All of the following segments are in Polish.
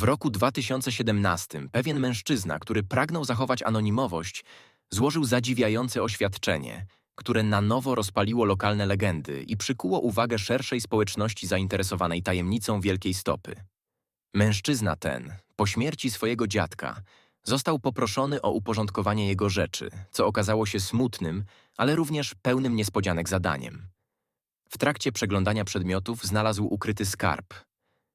W roku 2017 pewien mężczyzna, który pragnął zachować anonimowość, złożył zadziwiające oświadczenie, które na nowo rozpaliło lokalne legendy i przykuło uwagę szerszej społeczności zainteresowanej tajemnicą Wielkiej Stopy. Mężczyzna ten, po śmierci swojego dziadka, został poproszony o uporządkowanie jego rzeczy, co okazało się smutnym, ale również pełnym niespodzianek zadaniem. W trakcie przeglądania przedmiotów znalazł ukryty skarb.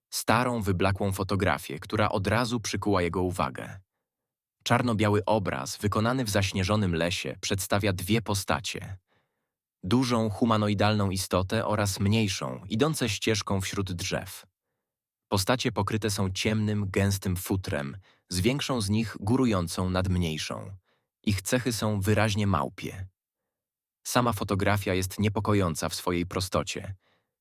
Starą, wyblakłą fotografię, która od razu przykuła jego uwagę. Czarno-biały obraz, wykonany w zaśnieżonym lesie, przedstawia dwie postacie. Dużą, humanoidalną istotę oraz mniejszą, idące ścieżką wśród drzew. Postacie pokryte są ciemnym, gęstym futrem, z większą z nich górującą nad mniejszą. Ich cechy są wyraźnie małpie. Sama fotografia jest niepokojąca w swojej prostocie.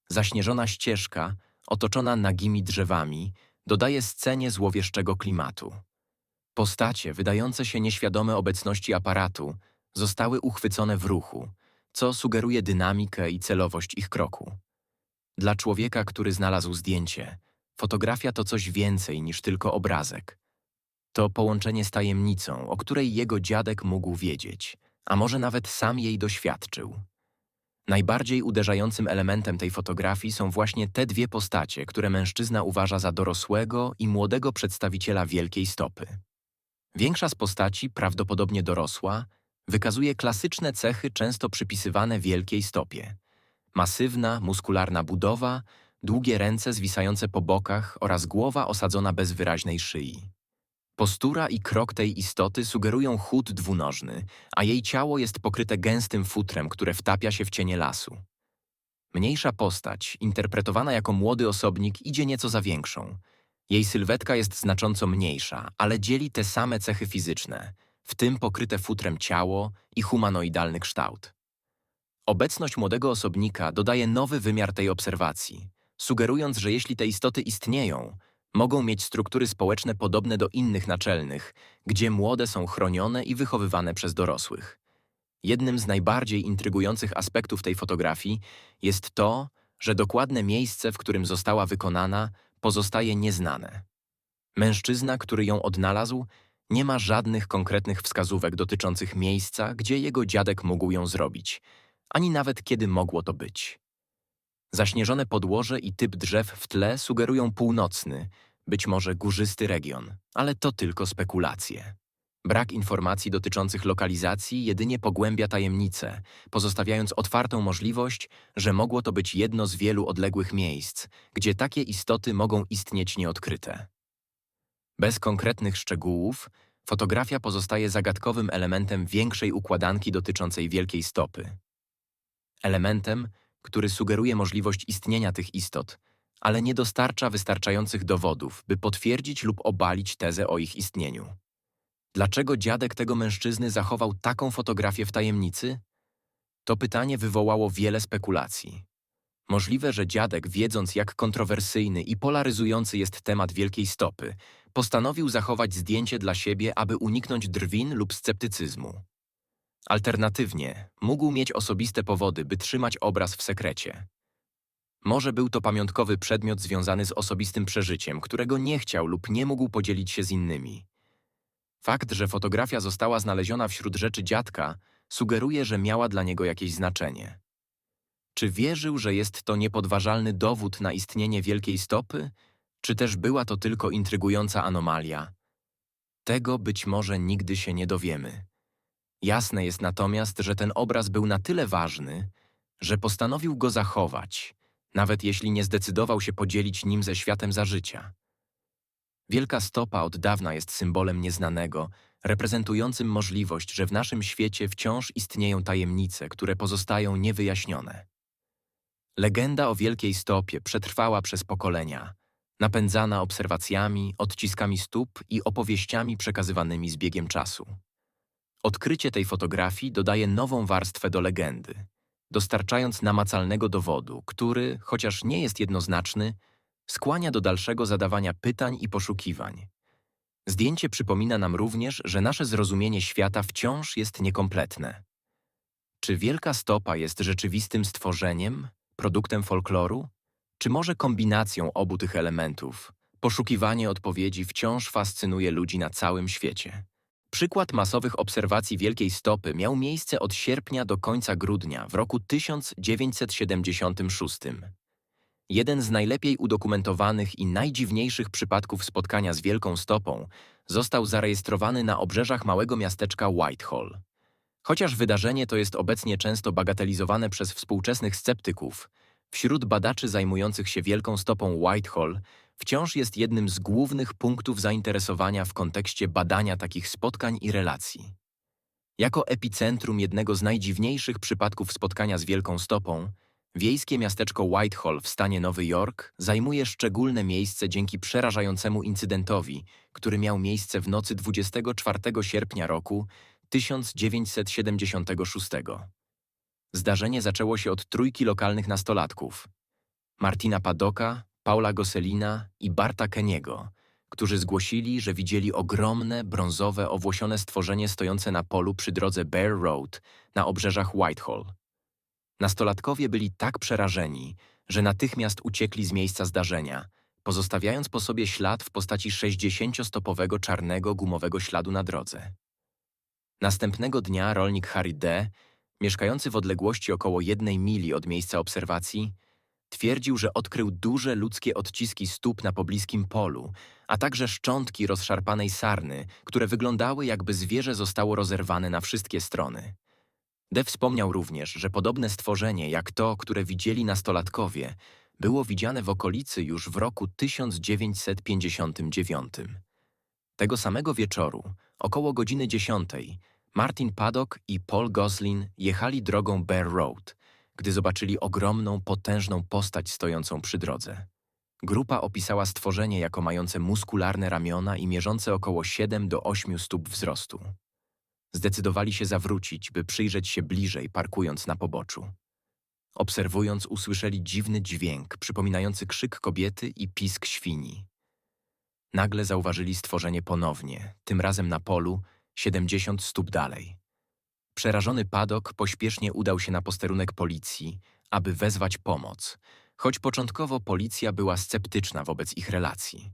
Zaśnieżona ścieżka, otoczona nagimi drzewami, dodaje scenie złowieszczego klimatu. Postacie, wydające się nieświadome obecności aparatu, zostały uchwycone w ruchu, co sugeruje dynamikę i celowość ich kroku. Dla człowieka, który znalazł zdjęcie, fotografia to coś więcej niż tylko obrazek. To połączenie z tajemnicą, o której jego dziadek mógł wiedzieć, a może nawet sam jej doświadczył. Najbardziej uderzającym elementem tej fotografii są właśnie te dwie postacie, które mężczyzna uważa za dorosłego i młodego przedstawiciela wielkiej stopy. Większa z postaci, prawdopodobnie dorosła, wykazuje klasyczne cechy często przypisywane wielkiej stopie. Masywna, muskularna budowa, długie ręce zwisające po bokach oraz głowa osadzona bez wyraźnej szyi. Postura i krok tej istoty sugerują chód dwunożny, a jej ciało jest pokryte gęstym futrem, które wtapia się w cienie lasu. Mniejsza postać, interpretowana jako młody osobnik, idzie nieco za większą. Jej sylwetka jest znacząco mniejsza, ale dzieli te same cechy fizyczne, w tym pokryte futrem ciało i humanoidalny kształt. Obecność młodego osobnika dodaje nowy wymiar tej obserwacji, sugerując, że jeśli te istoty istnieją, mogą mieć struktury społeczne podobne do innych naczelnych, gdzie młode są chronione i wychowywane przez dorosłych. Jednym z najbardziej intrygujących aspektów tej fotografii jest to, że dokładne miejsce, w którym została wykonana, pozostaje nieznane. Mężczyzna, który ją odnalazł, nie ma żadnych konkretnych wskazówek dotyczących miejsca, gdzie jego dziadek mógł ją zrobić, ani nawet kiedy mogło to być. Zaśnieżone podłoże i typ drzew w tle sugerują północny, być może górzysty region, ale to tylko spekulacje. Brak informacji dotyczących lokalizacji jedynie pogłębia tajemnicę, pozostawiając otwartą możliwość, że mogło to być jedno z wielu odległych miejsc, gdzie takie istoty mogą istnieć nieodkryte. Bez konkretnych szczegółów, fotografia pozostaje zagadkowym elementem większej układanki dotyczącej wielkiej stopy. Elementem, który sugeruje możliwość istnienia tych istot, ale nie dostarcza wystarczających dowodów, by potwierdzić lub obalić tezę o ich istnieniu. Dlaczego dziadek tego mężczyzny zachował taką fotografię w tajemnicy? To pytanie wywołało wiele spekulacji. Możliwe, że dziadek, wiedząc jak kontrowersyjny i polaryzujący jest temat wielkiej stopy, postanowił zachować zdjęcie dla siebie, aby uniknąć drwin lub sceptycyzmu. Alternatywnie, mógł mieć osobiste powody, by trzymać obraz w sekrecie. Może był to pamiątkowy przedmiot związany z osobistym przeżyciem, którego nie chciał lub nie mógł podzielić się z innymi. Fakt, że fotografia została znaleziona wśród rzeczy dziadka, sugeruje, że miała dla niego jakieś znaczenie. Czy wierzył, że jest to niepodważalny dowód na istnienie wielkiej stopy, czy też była to tylko intrygująca anomalia? Tego być może nigdy się nie dowiemy. Jasne jest natomiast, że ten obraz był na tyle ważny, że postanowił go zachować, nawet jeśli nie zdecydował się podzielić nim ze światem za życia. Wielka stopa od dawna jest symbolem nieznanego, reprezentującym możliwość, że w naszym świecie wciąż istnieją tajemnice, które pozostają niewyjaśnione. Legenda o Wielkiej Stopie przetrwała przez pokolenia, napędzana obserwacjami, odciskami stóp i opowieściami przekazywanymi z biegiem czasu. Odkrycie tej fotografii dodaje nową warstwę do legendy, dostarczając namacalnego dowodu, który, chociaż nie jest jednoznaczny, skłania do dalszego zadawania pytań i poszukiwań. Zdjęcie przypomina nam również, że nasze zrozumienie świata wciąż jest niekompletne. Czy wielka stopa jest rzeczywistym stworzeniem, produktem folkloru, czy może kombinacją obu tych elementów, Poszukiwanie odpowiedzi wciąż fascynuje ludzi na całym świecie. Przykład masowych obserwacji Wielkiej Stopy miał miejsce od sierpnia do końca grudnia w roku 1976. Jeden z najlepiej udokumentowanych i najdziwniejszych przypadków spotkania z Wielką Stopą został zarejestrowany na obrzeżach małego miasteczka Whitehall. Chociaż wydarzenie to jest obecnie często bagatelizowane przez współczesnych sceptyków, wśród badaczy zajmujących się Wielką Stopą Whitehall wciąż jest jednym z głównych punktów zainteresowania w kontekście badania takich spotkań i relacji. Jako epicentrum jednego z najdziwniejszych przypadków spotkania z Wielką Stopą, wiejskie miasteczko Whitehall w stanie Nowy Jork zajmuje szczególne miejsce dzięki przerażającemu incydentowi, który miał miejsce w nocy 24 sierpnia roku 1976. Zdarzenie zaczęło się od trójki lokalnych nastolatków. Martina Padoka, Paula Goselina i Barta Keniego, którzy zgłosili, że widzieli ogromne, brązowe, owłosione stworzenie stojące na polu przy drodze Bear Road na obrzeżach Whitehall. Nastolatkowie byli tak przerażeni, że natychmiast uciekli z miejsca zdarzenia, pozostawiając po sobie ślad w postaci 60-stopowego czarnego gumowego śladu na drodze. Następnego dnia rolnik Harry D., mieszkający w odległości około jednej mili od miejsca obserwacji, twierdził, że odkrył duże ludzkie odciski stóp na pobliskim polu, a także szczątki rozszarpanej sarny, które wyglądały jakby zwierzę zostało rozerwane na wszystkie strony. De wspomniał również, że podobne stworzenie jak to, które widzieli nastolatkowie, było widziane w okolicy już w roku 1959. Tego samego wieczoru, około godziny 10, Martin Paddock i Paul Goslin jechali drogą Bear Road, gdy zobaczyli ogromną, potężną postać stojącą przy drodze. Grupa opisała stworzenie jako mające muskularne ramiona i mierzące około 7 do 8 stóp wzrostu. Zdecydowali się zawrócić, by przyjrzeć się bliżej, parkując na poboczu. Obserwując, usłyszeli dziwny dźwięk, przypominający krzyk kobiety i pisk świni. Nagle zauważyli stworzenie ponownie, tym razem na polu, 70 stóp dalej. Przerażony Padok pośpiesznie udał się na posterunek policji, aby wezwać pomoc, choć początkowo policja była sceptyczna wobec ich relacji.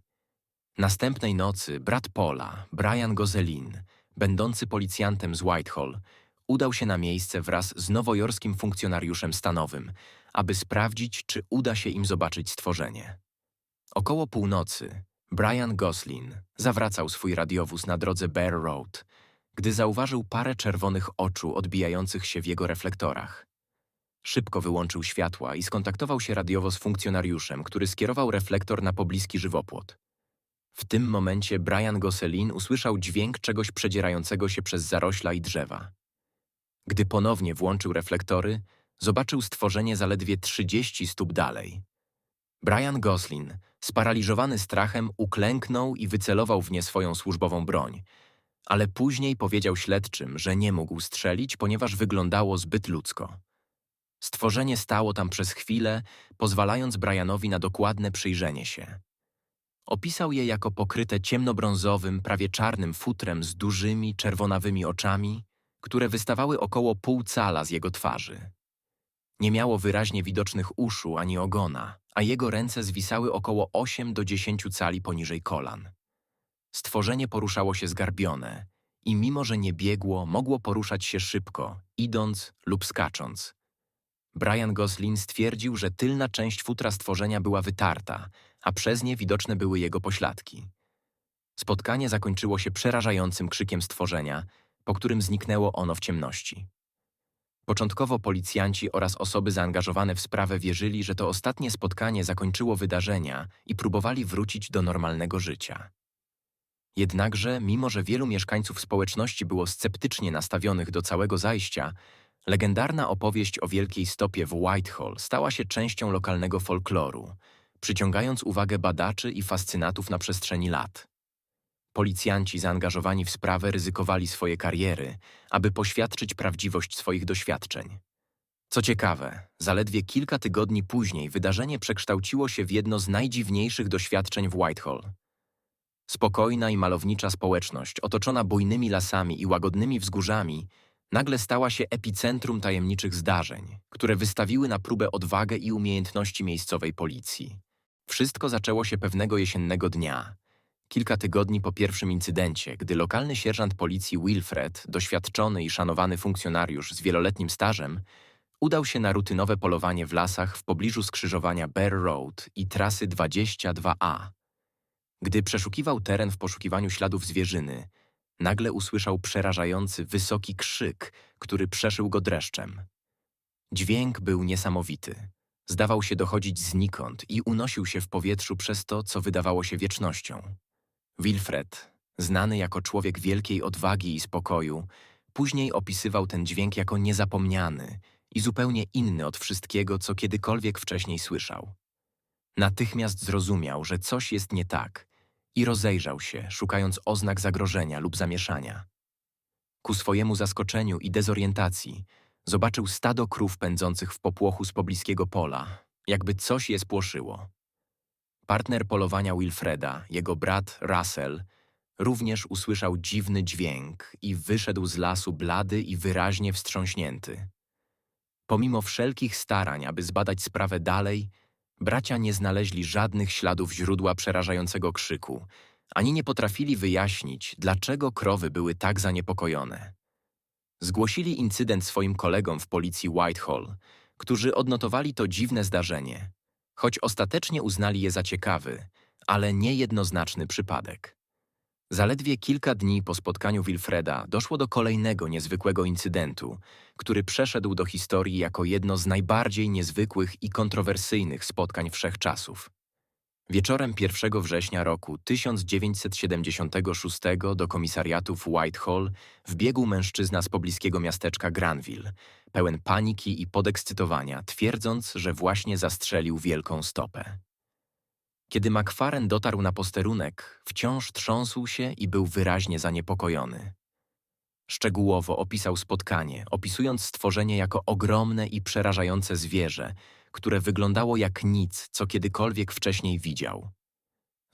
Następnej nocy brat Paula, Brian Gozelin, będący policjantem z Whitehall, udał się na miejsce wraz z nowojorskim funkcjonariuszem stanowym, aby sprawdzić, czy uda się im zobaczyć stworzenie. Około północy Brian Goslin zawracał swój radiowóz na drodze Bear Road, gdy zauważył parę czerwonych oczu odbijających się w jego reflektorach. Szybko wyłączył światła i skontaktował się radiowo z funkcjonariuszem, który skierował reflektor na pobliski żywopłot. W tym momencie Brian Gosselin usłyszał dźwięk czegoś przedzierającego się przez zarośla i drzewa. Gdy ponownie włączył reflektory, zobaczył stworzenie zaledwie 30 stóp dalej. Brian Goslin, sparaliżowany strachem, uklęknął i wycelował w nie swoją służbową broń, ale później powiedział śledczym, że nie mógł strzelić, ponieważ wyglądało zbyt ludzko. Stworzenie stało tam przez chwilę, pozwalając Brianowi na dokładne przyjrzenie się. Opisał je jako pokryte ciemnobrązowym, prawie czarnym futrem z dużymi, czerwonawymi oczami, które wystawały około pół cala z jego twarzy. Nie miało wyraźnie widocznych uszu ani ogona, a jego ręce zwisały około 8 do 10 cali poniżej kolan. Stworzenie poruszało się zgarbione i mimo, że nie biegło, mogło poruszać się szybko, idąc lub skacząc. Brian Goslin stwierdził, że tylna część futra stworzenia była wytarta, a przez nie widoczne były jego pośladki. Spotkanie zakończyło się przerażającym krzykiem stworzenia, po którym zniknęło ono w ciemności. Początkowo policjanci oraz osoby zaangażowane w sprawę wierzyli, że to ostatnie spotkanie zakończyło wydarzenia i próbowali wrócić do normalnego życia. Jednakże, mimo że wielu mieszkańców społeczności było sceptycznie nastawionych do całego zajścia, legendarna opowieść o Wielkiej Stopie w Whitehall stała się częścią lokalnego folkloru, przyciągając uwagę badaczy i fascynatów na przestrzeni lat. Policjanci zaangażowani w sprawę ryzykowali swoje kariery, aby poświadczyć prawdziwość swoich doświadczeń. Co ciekawe, zaledwie kilka tygodni później wydarzenie przekształciło się w jedno z najdziwniejszych doświadczeń w Whitehall. Spokojna i malownicza społeczność, otoczona bujnymi lasami i łagodnymi wzgórzami, nagle stała się epicentrum tajemniczych zdarzeń, które wystawiły na próbę odwagę i umiejętności miejscowej policji. Wszystko zaczęło się pewnego jesiennego dnia, kilka tygodni po pierwszym incydencie, gdy lokalny sierżant policji Wilfred, doświadczony i szanowany funkcjonariusz z wieloletnim stażem, udał się na rutynowe polowanie w lasach w pobliżu skrzyżowania Bear Road i trasy 22A. Gdy przeszukiwał teren w poszukiwaniu śladów zwierzyny, nagle usłyszał przerażający, wysoki krzyk, który przeszył go dreszczem. Dźwięk był niesamowity. Zdawał się dochodzić znikąd i unosił się w powietrzu przez to, co wydawało się wiecznością. Wilfred, znany jako człowiek wielkiej odwagi i spokoju, później opisywał ten dźwięk jako niezapomniany i zupełnie inny od wszystkiego, co kiedykolwiek wcześniej słyszał. Natychmiast zrozumiał, że coś jest nie tak i rozejrzał się, szukając oznak zagrożenia lub zamieszania. Ku swojemu zaskoczeniu i dezorientacji zobaczył stado krów pędzących w popłochu z pobliskiego pola, jakby coś je spłoszyło. Partner polowania Wilfreda, jego brat Russell, również usłyszał dziwny dźwięk i wyszedł z lasu blady i wyraźnie wstrząśnięty. Pomimo wszelkich starań, aby zbadać sprawę dalej, bracia nie znaleźli żadnych śladów źródła przerażającego krzyku, ani nie potrafili wyjaśnić, dlaczego krowy były tak zaniepokojone. Zgłosili incydent swoim kolegom w policji Whitehall, którzy odnotowali to dziwne zdarzenie, choć ostatecznie uznali je za ciekawy, ale niejednoznaczny przypadek. Zaledwie kilka dni po spotkaniu Wilfreda doszło do kolejnego niezwykłego incydentu, który przeszedł do historii jako jedno z najbardziej niezwykłych i kontrowersyjnych spotkań wszechczasów. Wieczorem 1 września roku 1976 do komisariatów Whitehall wbiegł mężczyzna z pobliskiego miasteczka Granville, pełen paniki i podekscytowania, twierdząc, że właśnie zastrzelił wielką stopę. Kiedy McFarren dotarł na posterunek, wciąż trząsł się i był wyraźnie zaniepokojony. Szczegółowo opisał spotkanie, opisując stworzenie jako ogromne i przerażające zwierzę, które wyglądało jak nic, co kiedykolwiek wcześniej widział.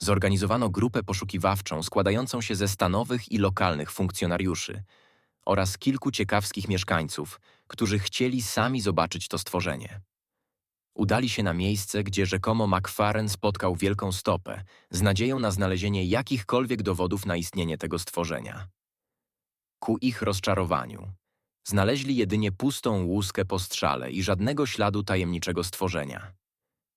Zorganizowano grupę poszukiwawczą składającą się ze stanowych i lokalnych funkcjonariuszy oraz kilku ciekawskich mieszkańców, którzy chcieli sami zobaczyć to stworzenie. Udali się na miejsce, gdzie rzekomo McFarren spotkał wielką stopę, z nadzieją na znalezienie jakichkolwiek dowodów na istnienie tego stworzenia. Ku ich rozczarowaniu, znaleźli jedynie pustą łuskę po strzale i żadnego śladu tajemniczego stworzenia.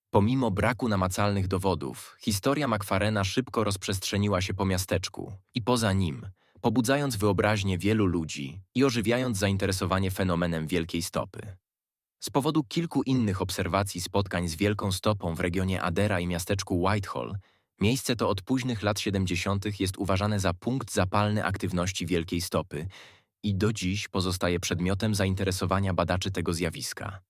Pomimo braku namacalnych dowodów, historia McFarrena szybko rozprzestrzeniła się po miasteczku i poza nim, pobudzając wyobraźnię wielu ludzi i ożywiając zainteresowanie fenomenem Wielkiej Stopy. Z powodu kilku innych obserwacji spotkań z Wielką Stopą w regionie Adera i miasteczku Whitehall, miejsce to od późnych lat 70. jest uważane za punkt zapalny aktywności Wielkiej Stopy i do dziś pozostaje przedmiotem zainteresowania badaczy tego zjawiska.